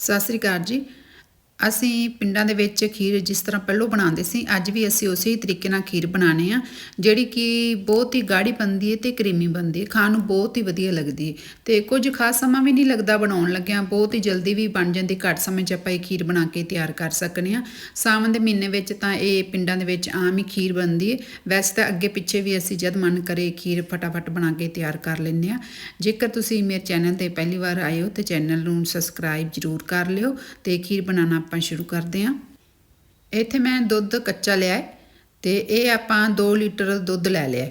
ਸਤਿ ਸ੍ਰੀ ਅਕਾਲ ਜੀ। ਅਸੀਂ ਪਿੰਡਾਂ ਦੇ ਵਿੱਚ ਖੀਰ ਜਿਸ ਤਰ੍ਹਾਂ ਪਹਿਲੋਂ ਬਣਾਉਂਦੇ ਸੀ, ਅੱਜ ਵੀ ਅਸੀਂ ਉਸੇ ਹੀ ਤਰੀਕੇ ਨਾਲ ਖੀਰ ਬਣਾਉਂਦੇ ਆ ਜਿਹੜੀ ਕਿ ਬਹੁਤ ਹੀ ਗਾੜੀ ਬਣਦੀ ਹੈ ਤੇ ਕਰੀਮੀ ਬਣਦੀ ਹੈ, ਖਾਣ ਨੂੰ ਬਹੁਤ ਹੀ ਵਧੀਆ ਲੱਗਦੀ ਹੈ ਤੇ ਕੁਝ ਖਾਸ ਸਮਾਂ ਵੀ ਨਹੀਂ ਲੱਗਦਾ ਬਣਾਉਣ ਲੱਗਿਆਂ, ਬਹੁਤ ਹੀ ਜਲਦੀ ਵੀ ਬਣ ਜਾਂਦੀ, ਘੱਟ ਸਮੇਂ 'ਚ ਆਪਾਂ ਇਹ ਖੀਰ ਬਣਾ ਕੇ ਤਿਆਰ ਕਰ ਸਕਨੇ ਆ ਸਾਵਣ ਦੇ ਮਹੀਨੇ ਵਿੱਚ ਤਾਂ ਇਹ ਪਿੰਡਾਂ ਦੇ ਵਿੱਚ ਆਮ ਹੀ ਖੀਰ ਬਣਦੀ ਹੈ, ਵੈਸੇ ਤਾਂ ਅੱਗੇ ਪਿੱਛੇ ਵੀ ਅਸੀਂ ਜਦ ਮਨ ਕਰੇ ਖੀਰ ਫਟਾਫਟ ਬਣਾ ਕੇ ਤਿਆਰ ਕਰ ਲੈਂਦੇ ਆ ਜੇਕਰ ਤੁਸੀਂ ਮੇਰੇ ਚੈਨਲ ਤੇ ਪਹਿਲੀ ਵਾਰ ਆਏ ਹੋ ਤੇ ਚੈਨਲ ਨੂੰ ਸਬਸਕ੍ਰਾਈਬ ਜਰੂਰ ਕਰ ਲਿਓ ਤੇ ਖੀਰ ਬਣਾਉਣਾ ਆਪਾਂ ਸ਼ੁਰੂ ਕਰਦੇ ਹਾਂ। ਇੱਥੇ ਮੈਂ ਦੁੱਧ ਕੱਚਾ ਲਿਆ ਹੈ ਤੇ ਇਹ ਆਪਾਂ 2 ਲੀਟਰ ਦੁੱਧ ਲੈ ਲਿਆ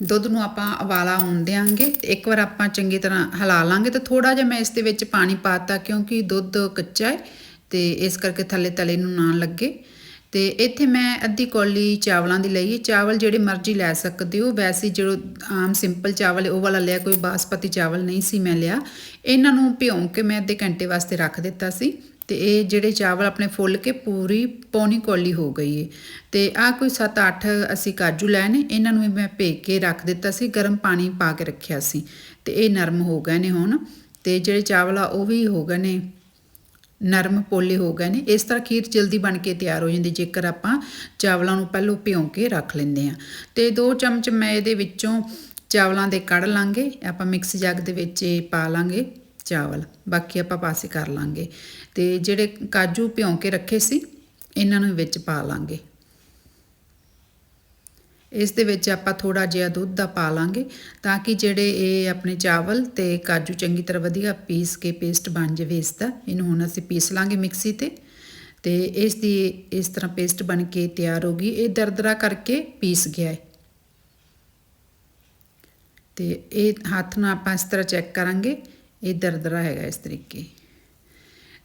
ਦੁੱਧ ਨੂੰ ਆਪਾਂ ਉਬਾਲਾ ਆਉਣ ਦਿਆਂਗੇ ਤੇ ਇੱਕ ਵਾਰ ਆਪਾਂ ਚੰਗੀ ਤਰ੍ਹਾਂ ਹਿਲਾ ਲਾਂਗੇ ਤੇ ਥੋੜਾ ਜਿਹਾ ਮੈਂ ਇਸ ਦੇ ਵਿੱਚ ਪਾਣੀ ਪਾਤਾ ਕਿਉਂਕਿ ਦੁੱਧ ਕੱਚਾ ਹੈ ਤੇ ਇਸ ਕਰਕੇ ਥੱਲੇ ਤਲੇ ਨੂੰ ਨਾ ਲੱਗੇ। ਤੇ ਇੱਥੇ ਮੈਂ ਅੱਧੀ ਕੌਲੀ ਚਾਵਲਾਂ ਦੀ ਲਈ ਹੈ। ਚਾਵਲ ਜਿਹੜੇ ਮਰਜ਼ੀ ਲੈ ਸਕਦੇ ਹੋ। ਵੈਸੇ ਜਿਹੜਾ ਆਮ ਸਿੰਪਲ ਚਾਵਲ ਹੈ, ਉਹ ਵਾਲਾ ਲਿਆ, ਕੋਈ ਬਾਸਪਤੀ ਚਾਵਲ ਨਹੀਂ ਸੀ ਮੈਂ ਲਿਆ। ਇਹਨਾਂ ਨੂੰ ਭਿਉਂ ਕੇ ਮੈਂ ਅੱਧੇ ਘੰਟੇ ਵਾਸਤੇ ਰੱਖ ਦਿੱਤਾ ਸੀ। ਤੇ ਇਹ ਜਿਹੜੇ ਚਾਵਲ ਆਪਣੇ ਫੁੱਲ ਕੇ ਪੂਰੀ ਪੌਣੀ ਕੌਲੀ ਹੋ ਗਈ ਹੈ ਤੇ ਆ ਕੋਈ 7-8 ਅਸੀਂ ਕਾਜੂ ਲਏ ਨੇ, ਇਹਨਾਂ ਨੂੰ ਵੀ ਮੈਂ ਭੇ ਕੇ ਰੱਖ ਦਿੱਤਾ ਸੀ। ਗਰਮ ਪਾਣੀ ਪਾ ਕੇ ਰੱਖਿਆ ਸੀ। ਤੇ ਇਹ ਨਰਮ ਹੋ ਗਏ ਨੇ ਹੁਣ। ਤੇ ਜਿਹੜੇ ਚਾਵਲ ਆ, ਉਹ ਵੀ ਹੋ ਗਏ ਨੇ। ਨਰਮ ਪੋਲੇ ਹੋ ਗਏ ਨੇ। ਇਸ ਤਰ੍ਹਾਂ ਖੀਰ ਜਲਦੀ ਬਣ ਕੇ ਤਿਆਰ ਹੋ ਜਾਂਦੀ। ਜੇਕਰ ਆਪਾਂ ਚਾਵਲਾਂ ਨੂੰ ਪਹਿਲਾਂ ਭਿਉਂ ਕੇ ਰੱਖ ਲੈਂਦੇ ਆ ਤੇ 2 ਚਮਚ ਮੈਂ ਇਹਦੇ ਵਿੱਚੋਂ ਚਾਵਲਾਂ ਦੇ ਕੱਢ ਲਾਂਗੇ। ਆਪਾਂ ਮਿਕਸ ਜੱਗ ਦੇ ਵਿੱਚ ਇਹ ਪਾ ਲਾਂਗੇ ਚਾਵਲ। ਬਾਕੀ ਆਪਾਂ ਪਾਸੇ ਕਰ ਲਾਂਗੇ। ਤੇ ਜਿਹੜੇ ਕਾਜੂ ਭਿਉਂ ਕੇ ਰੱਖੇ ਸੀ, ਇਹਨਾਂ ਨੂੰ ਵਿੱਚ ਪਾ ਲਾਂਗੇ। ਇਸ ਦੇ ਵਿੱਚ ਆਪਾਂ ਥੋੜਾ ਜਿਹਾ ਦੁੱਧ ਦਾ ਪਾ ਲਾਂਗੇ ਤਾਂ ਕਿ ਜਿਹੜੇ ਇਹ ਆਪਣੇ ਚਾਵਲ ਤੇ ਕਾਜੂ ਚੰਗੀ ਤਰ੍ਹਾਂ ਵਧੀਆ ਪੀਸ ਕੇ ਪੇਸਟ ਬਣ ਜਾਵੇ ਇਸ ਦਾ। ਇਹਨੂੰ ਹੁਣ ਅਸੀਂ ਪੀਸ ਲਾਂਗੇ ਮਿਕਸੀ ਤੇ। ਤੇ ਇਸ ਦੀ ਇਸ ਤਰ੍ਹਾਂ ਪੇਸਟ ਬਣ ਕੇ ਤਿਆਰ ਹੋ ਗਈ। ਇਹ ਦਰਦਰਾ ਕਰਕੇ ਪੀਸ ਗਿਆ ਹੈ। ਤੇ ਇਹ ਹੱਥ ਨਾਲ ਆਪਾਂ ਇਸ ਤਰ੍ਹਾਂ ਚੈੱਕ ਕਰਾਂਗੇ। ਇਹ ਦਰਦਰਾ ਹੈਗਾ ਇਸ ਤਰੀਕੇ।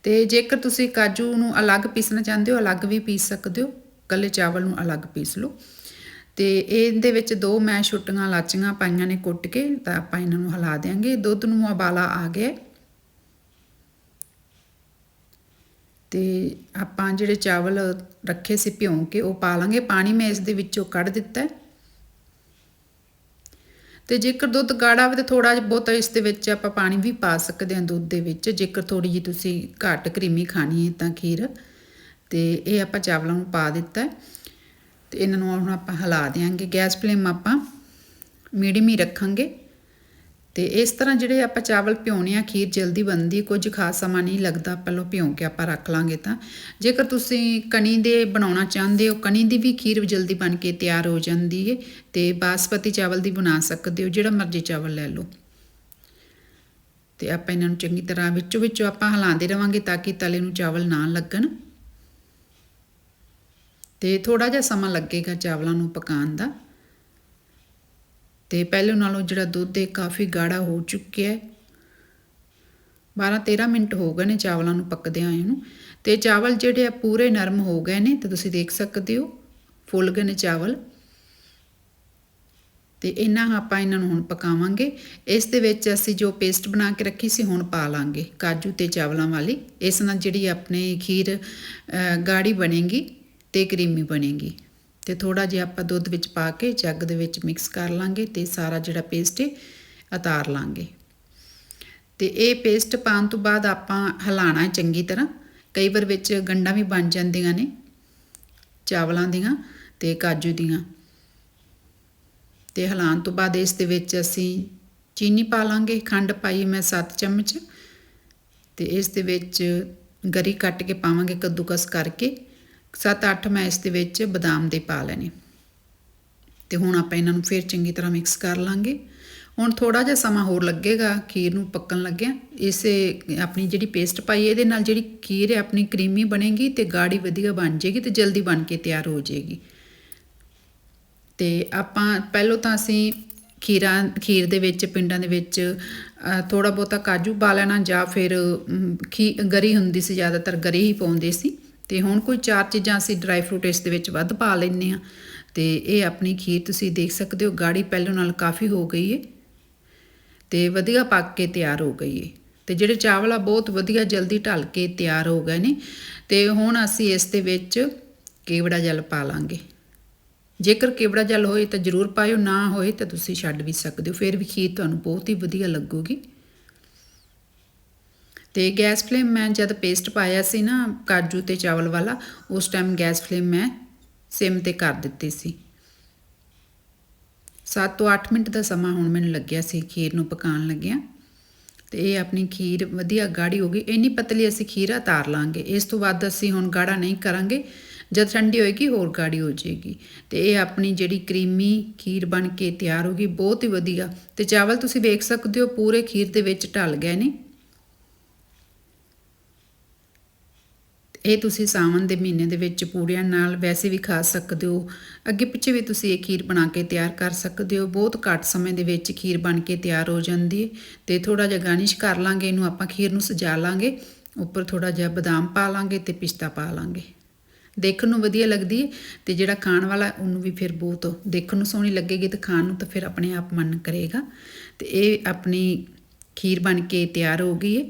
ਤੇ ਜੇਕਰ ਤੁਸੀਂ ਕਾਜੂ ਨੂੰ ਅਲੱਗ ਪੀਸਣਾ ਚਾਹੁੰਦੇ ਹੋ, ਅਲੱਗ ਵੀ ਪੀਸ ਸਕਦੇ ਹੋ। ਕੱਲੇ ਚਾਵਲ ਨੂੰ ਅਲੱਗ ਪੀਸ ਲਓ। ਤੇ ਇਹਦੇ ਵਿੱਚ ਦੋ ਮੈਂ ਛੁੱਟੀਆਂ ਲਾਚੀਆਂ ਪਾਈਆਂ ਨੇ ਕੁੱਟ ਕੇ, ਤਾਂ ਆਪਾਂ ਇਹਨਾਂ ਨੂੰ ਹਿਲਾ ਦੇਾਂਗੇ ਦੁੱਧ ਨੂੰ ਉਬਾਲਾ ਆ ਗਿਆ। ਤੇ ਆਪਾਂ ਜਿਹੜੇ ਚਾਵਲ ਰੱਖੇ ਸੀ ਭਿਉਂ ਕੇ, ਉਹ ਪਾ ਲਾਂਗੇ। ਪਾਣੀ ਮੈਂ ਇਸ ਦੇ ਵਿੱਚੋਂ ਕੱਢ ਦਿੱਤਾ ਹੈ। ਤੇ ਜੇਕਰ ਦੁੱਧ ਗਾੜਾ ਹੋਵੇ ਤਾਂ ਥੋੜਾ ਜਿਹਾ ਬਹੁਤਾ ਇਸ ਦੇ ਵਿੱਚ ਆਪਾਂ ਪਾਣੀ ਵੀ ਪਾ ਸਕਦੇ ਹਾਂ ਦੁੱਧ ਦੇ ਵਿੱਚ। ਜੇਕਰ ਥੋੜੀ ਜੀ ਤੁਸੀਂ ਘੱਟ ਕਰੀਮੀ ਖਾਣੀ ਹੈ ਤਾਂ ਖੀਰ। ਤੇ ਇਹ ਆਪਾਂ ਚਾਵਲਾਂ ਨੂੰ ਪਾ ਦਿੱਤਾ ਤੇ ਇਹਨਾਂ ਨੂੰ ਹੁਣ ਆਪਾਂ ਹਿਲਾ ਦੇਾਂਗੇ ਗੈਸ ਫਲੇਮ ਆਪਾਂ ਮੀਡੀਅਮ ਹੀ ਰੱਖਾਂਗੇ। ਤੇ ਇਸ ਤਰ੍ਹਾਂ ਜਿਹੜੇ ਆਪਾਂ ਚਾਵਲ ਭਿਉਣੇ ਆ, ਖੀਰ ਜਲਦੀ ਬਣਦੀ, ਕੁਝ ਖਾਸ ਸਮਾਂ ਨਹੀਂ ਲੱਗਦਾ, ਪਹਿਲਾਂ ਭਿਉਂ ਕੇ ਆਪਾਂ ਰੱਖ ਲਾਂਗੇ ਤਾਂ। ਜੇਕਰ ਤੁਸੀਂ ਕਣੀ ਦੇ ਬਣਾਉਣਾ ਚਾਹੁੰਦੇ ਹੋ, ਕਣੀ ਦੀ ਵੀ ਖੀਰ ਜਲਦੀ ਬਣ ਕੇ ਤਿਆਰ ਹੋ ਜਾਂਦੀ ਹੈ ਤੇ ਬਾਸਪਤੀ ਚਾਵਲ ਦੀ ਬਣਾ ਸਕਦੇ ਹੋ, ਜਿਹੜਾ ਮਰਜ਼ੀ ਚਾਵਲ ਲੈ ਲਓ। ਤੇ ਆਪਾਂ ਇਹਨਾਂ ਨੂੰ ਚੰਗੀ ਤਰ੍ਹਾਂ ਵਿੱਚੋਂ ਵਿੱਚੋਂ ਆਪਾਂ ਹਿਲਾਉਂਦੇ ਰਵਾਂਗੇ ਤਾਂ ਕਿ ਤਲੇ ਨੂੰ ਚਾਵਲ ਨਾ ਲੱਗਣ। ਤੇ ਥੋੜਾ ਜਿਹਾ ਸਮਾਂ ਲੱਗੇਗਾ ਚਾਵਲਾਂ ਨੂੰ ਪਕਾਉਣ ਦਾ। ਤੇ ਪਹਿਲੇ ਨਾਲੋਂ ਜਿਹੜਾ ਦੁੱਧ ਹੈ ਕਾਫੀ ਗਾੜਾ ਹੋ ਚੁੱਕਿਆ ਹੈ। 12-13 ਮਿੰਟ ਹੋ ਗਏ ਨੇ ਚਾਵਲਾਂ ਨੂੰ ਪੱਕਦਿਆਂ ਇਹਨੂੰ ਤੇ ਚਾਵਲ ਜਿਹੜੇ ਆ ਪੂਰੇ ਨਰਮ ਹੋ ਗਏ ਨੇ, ਤੇ ਤੁਸੀਂ ਦੇਖ ਸਕਦੇ ਹੋ, ਫੁੱਲ ਗਏ ਨੇ ਚਾਵਲ। ਤੇ ਇਹਨਾਂ ਆਪਾਂ ਇਹਨਾਂ ਨੂੰ ਹੁਣ ਪਕਾਵਾਂਗੇ। ਇਸ ਦੇ ਵਿੱਚ ਅਸੀਂ ਜੋ ਪੇਸਟ ਬਣਾ ਕੇ ਰੱਖੀ ਸੀ, ਹੁਣ ਪਾ ਲਾਂਗੇ। ਕਾਜੂ ਤੇ ਚਾਵਲਾਂ ਵਾਲੀ। ਇਸ ਨਾਲ ਜਿਹੜੀ ਆਪਣੇ ਖੀਰ ਗਾੜੀ ਬਣੇਗੀ ਤੇ ਕਰੀਮੀ ਬਣੇਗੀ। ਤੇ ਥੋੜਾ ਜਿਹਾ ਆਪਾਂ ਦੁੱਧ ਵਿੱਚ ਪਾ ਕੇ ਜੱਗ ਦੇ ਵਿੱਚ ਮਿਕਸ ਕਰ ਲਾਂਗੇ ਤੇ ਸਾਰਾ ਜਿਹੜਾ ਪੇਸਟ ਹੈ ਉਤਾਰ ਲਾਂਗੇ। ਤੇ ਇਹ ਪੇਸਟ ਪਾਉਣ ਤੋਂ ਬਾਅਦ ਆਪਾਂ ਹਿਲਾਣਾ ਚੰਗੀ ਤਰ੍ਹਾਂ। ਕਈ ਵਾਰ ਵਿੱਚ ਗੰਡਾਂ ਵੀ ਬਣ ਜਾਂਦੀਆਂ ਨੇ, ਚਾਵਲਾਂ ਦੀਆਂ ਤੇ ਕਾਜੂ ਦੀਆਂ। ਤੇ ਹਿਲਾਉਣ ਤੋਂ ਬਾਅਦ ਇਸ ਦੇ ਵਿੱਚ ਅਸੀਂ ਚੀਨੀ ਪਾ ਲਾਂਗੇ, ਖੰਡ ਪਾਈ ਮੈਂ 7 ਚਮਚ। ਤੇ ਇਸ ਦੇ ਵਿੱਚ ਗਰੀ ਕੱਟ ਕੇ ਪਾਵਾਂਗੇ ਕੱਦੂਕਸ ਕਰਕੇ। 7-8 ਮੈਂ ਇਸ ਦੇ ਵਿੱਚ ਬਦਾਮ ਦੇ ਪਾ ਲੈਣੇ। ਤੇ ਹੁਣ ਆਪਾਂ ਇਹਨਾਂ ਨੂੰ ਫਿਰ ਚੰਗੀ ਤਰ੍ਹਾਂ ਮਿਕਸ ਕਰ ਲਾਂਗੇ। ਹੁਣ ਥੋੜਾ ਜਿਹਾ ਸਮਾਂ ਹੋਰ ਲੱਗੇਗਾ, ਖੀਰ ਨੂੰ ਪੱਕਣ ਲੱਗਿਆ। ਇਸੇ ਆਪਣੀ ਜਿਹੜੀ ਪੇਸਟ ਪਾਈ, ਇਹਦੇ ਨਾਲ ਜਿਹੜੀ ਖੀਰ ਹੈ, ਆਪਣੀ ਕਰੀਮੀ ਬਣੇਗੀ ਤੇ ਗਾੜੀ ਵਧੀਆ ਬਣ ਜਾਏਗੀ ਤੇ ਜਲਦੀ ਬਣ ਕੇ ਤਿਆਰ ਹੋ ਜਾਏਗੀ ਤੇ ਆਪਾਂ ਪਹਿਲਾਂ ਤਾਂ ਅਸੀਂ ਖੀਰਾਂ, ਖੀਰ ਦੇ ਵਿੱਚ, ਪਿੰਡਾਂ ਦੇ ਵਿੱਚ ਥੋੜਾ ਬਹੁਤਾ ਕਾਜੂ ਪਾ ਲੈਣਾ ਜਾਂ ਫਿਰ ਖੀ, ਗਰੀ ਹੁੰਦੀ ਸੀ, ਜ਼ਿਆਦਾਤਰ ਗਰੀ ਹੀ ਪਾਉਂਦੇ ਸੀ। ਤੇ ਹੁਣ ਕੋਈ ਚਾਰ ਚੀਜ਼ਾਂ ਅਸੀਂ ਡਰਾਈ ਫਰੂਟ ਇਸ ਦੇ ਵਿੱਚ ਵੱਧ ਪਾ ਲੈਂਦੇ ਆ ਤੇ ਇਹ ਆਪਣੀ ਖੀਰ ਤੁਸੀਂ ਦੇਖ ਸਕਦੇ ਹੋ, ਗਾੜੀ ਪਹਿਲੋਂ ਨਾਲ ਕਾਫੀ ਹੋ ਗਈ ਏ ਤੇ ਵਧੀਆ ਪੱਕ ਕੇ ਤਿਆਰ ਹੋ ਗਈ ਏ। ਤੇ ਜਿਹੜੇ ਚਾਵਲ ਆ, ਬਹੁਤ ਵਧੀਆ ਜਲਦੀ ਢਲ ਕੇ ਤਿਆਰ ਹੋ ਗਏ ਨੇ। ਤੇ ਹੁਣ ਅਸੀਂ ਇਸ ਦੇ ਵਿੱਚ ਕੇਵੜਾ ਜਲ ਪਾ ਲਾਂਗੇ। ਜੇਕਰ ਕੇਵੜਾ ਜਲ ਹੋਏ ਤਾਂ ਜ਼ਰੂਰ ਪਾਇਓ, ਨਾ ਹੋਏ ਤਾਂ ਤੁਸੀਂ ਛੱਡ ਵੀ ਸਕਦੇ ਹੋ। ਫਿਰ ਵੀ ਖੀਰ ਤੁਹਾਨੂੰ ਬਹੁਤ ਹੀ ਵਧੀਆ ਲੱਗੂਗੀ। ਤੇ ਗੈਸ ਫਲੇਮ ਮੈਂ ਜਦ ਪੇਸਟ ਪਾਇਆ ਸੀ ਨਾ ਕਾਜੂ ਤੇ ਚਾਵਲ ਵਾਲਾ, ਉਸ ਟਾਈਮ ਗੈਸ ਫਲੇਮ ਮੈਂ ਸਿਮ ਤੇ ਕਰ ਦਿੱਤੀ ਸੀ। 7 ਤੋਂ 8 ਮਿੰਟ ਦਾ ਸਮਾਂ ਹੁਣ ਮੈਨੂੰ ਲੱਗਿਆ ਸੀ ਖੀਰ ਨੂੰ ਪਕਾਉਣ ਲੱਗਿਆ। ਤੇ ਇਹ ਆਪਣੀ ਖੀਰ ਵਧੀਆ ਗਾੜੀ ਹੋ ਗਈ। ਇੰਨੀ ਪਤਲੀ ਅਸੀਂ ਖੀਰ ਉਤਾਰ ਲਾਂਗੇ। ਇਸ ਤੋਂ ਬਾਅਦ ਅਸੀਂ ਹੁਣ ਗਾੜਾ ਨਹੀਂ ਕਰਾਂਗੇ। ਜਦ ਠੰਡੀ ਹੋਏਗੀ, ਹੋਰ ਗਾੜੀ ਹੋ ਜਾਏਗੀ। ਤੇ ਇਹ ਆਪਣੀ ਜਿਹੜੀ ਕਰੀਮੀ ਖੀਰ ਬਣ ਕੇ ਤਿਆਰ ਹੋ ਗਈ, ਬਹੁਤ ਹੀ ਵਧੀਆ। ਤੇ ਚਾਵਲ ਤੁਸੀਂ ਵੇਖ ਸਕਦੇ ਹੋ, ਪੂਰੇ ਖੀਰ ਦੇ ਵਿੱਚ ਢਲ ਗਏ ਨੇ। ਇਹ ਤੁਸੀਂ ਸਾਵਣ ਦੇ ਮਹੀਨੇ ਦੇ ਵਿੱਚ ਪੂੜਿਆਂ ਨਾਲ ਵੈਸੇ ਵੀ ਖਾ ਸਕਦੇ ਹੋ। ਅੱਗੇ ਪਿੱਛੇ ਵੀ ਤੁਸੀਂ ਇਹ ਖੀਰ ਬਣਾ ਕੇ ਤਿਆਰ ਕਰ ਸਕਦੇ ਹੋ। ਬਹੁਤ ਘੱਟ ਸਮੇਂ ਦੇ ਵਿੱਚ ਖੀਰ ਬਣ ਕੇ ਤਿਆਰ ਹੋ ਜਾਂਦੀ ਹੈ ਤੇ ਥੋੜਾ ਜਿਹਾ ਗਾਰਨਿਸ਼ ਕਰ ਲਾਂਗੇ, ਇਹਨੂੰ ਆਪਾਂ ਖੀਰ ਨੂੰ ਸਜਾ ਲਾਂਗੇ। ਉੱਪਰ ਥੋੜਾ ਜਿਹਾ ਬਦਾਮ ਪਾ ਲਾਂਗੇ ਤੇ ਪਿਸਤਾ ਪਾ ਲਾਂਗੇ। ਦੇਖਣ ਨੂੰ ਵਧੀਆ ਲੱਗਦੀ ਹੈ ਤੇ ਜਿਹੜਾ ਖਾਣ ਵਾਲਾ ਉਹਨੂੰ ਵੀ ਫਿਰ ਬਹੁਤ ਦੇਖਣ ਨੂੰ ਸੋਹਣੀ ਲੱਗੇਗੀ ਤੇ ਖਾਣ ਨੂੰ ਤਾਂ ਫਿਰ ਆਪਣੇ ਆਪ ਮਨ ਕਰੇਗਾ। ਤੇ ਇਹ ਆਪਣੀ ਖੀਰ ਬਣ ਕੇ ਤਿਆਰ ਹੋ ਗਈ ਹੈ।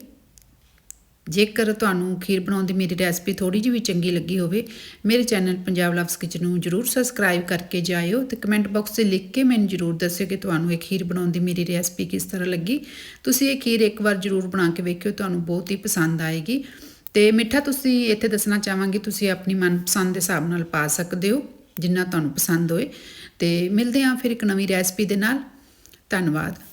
ਜੇਕਰ ਤੁਹਾਨੂੰ ਖੀਰ ਬਣਾਉਣ ਦੀ ਮੇਰੀ ਰੈਸਪੀ ਥੋੜੀ ਜਿਹੀ ਵੀ ਚੰਗੀ ਲੱਗੀ ਹੋਵੇ, ਮੇਰੇ ਚੈਨਲ ਪੰਜਾਬ ਲਵਸ ਕਿਚਨ ਨੂੰ ਜਰੂਰ ਸਬਸਕ੍ਰਾਈਬ ਕਰਕੇ ਜਾਇਓ ਤੇ ਕਮੈਂਟ ਬਾਕਸ 'ਚ ਲਿਖ ਕੇ ਮੈਨੂੰ ਜਰੂਰ ਦੱਸਿਓ ਕਿ ਤੁਹਾਨੂੰ ਇਹ ਖੀਰ ਬਣਾਉਣ ਦੀ ਮੇਰੀ ਰੈਸਪੀ ਕਿਸ ਤਰ੍ਹਾਂ ਲੱਗੀ। ਤੁਸੀਂ ਇਹ ਖੀਰ ਇੱਕ ਵਾਰ ਜਰੂਰ ਬਣਾ ਕੇ ਵੇਖਿਓ, ਤੁਹਾਨੂੰ ਬਹੁਤ ਹੀ ਪਸੰਦ ਆਏਗੀ। ਤੇ ਮਿੱਠਾ ਤੁਸੀਂ ਇੱਥੇ ਦੱਸਣਾ ਚਾਹਾਂਗੀ, ਤੁਸੀਂ ਆਪਣੀ ਮਨਪਸੰਦ ਦੇ ਹਿਸਾਬ ਨਾਲ ਪਾ ਸਕਦੇ ਹੋ, ਜਿੰਨਾ ਤੁਹਾਨੂੰ ਪਸੰਦ ਹੋਏ। ਤੇ ਮਿਲਦੇ ਹਾਂ ਫਿਰ ਇੱਕ ਨਵੀਂ ਰੈਸਪੀ ਦੇ ਨਾਲ। ਧੰਨਵਾਦ।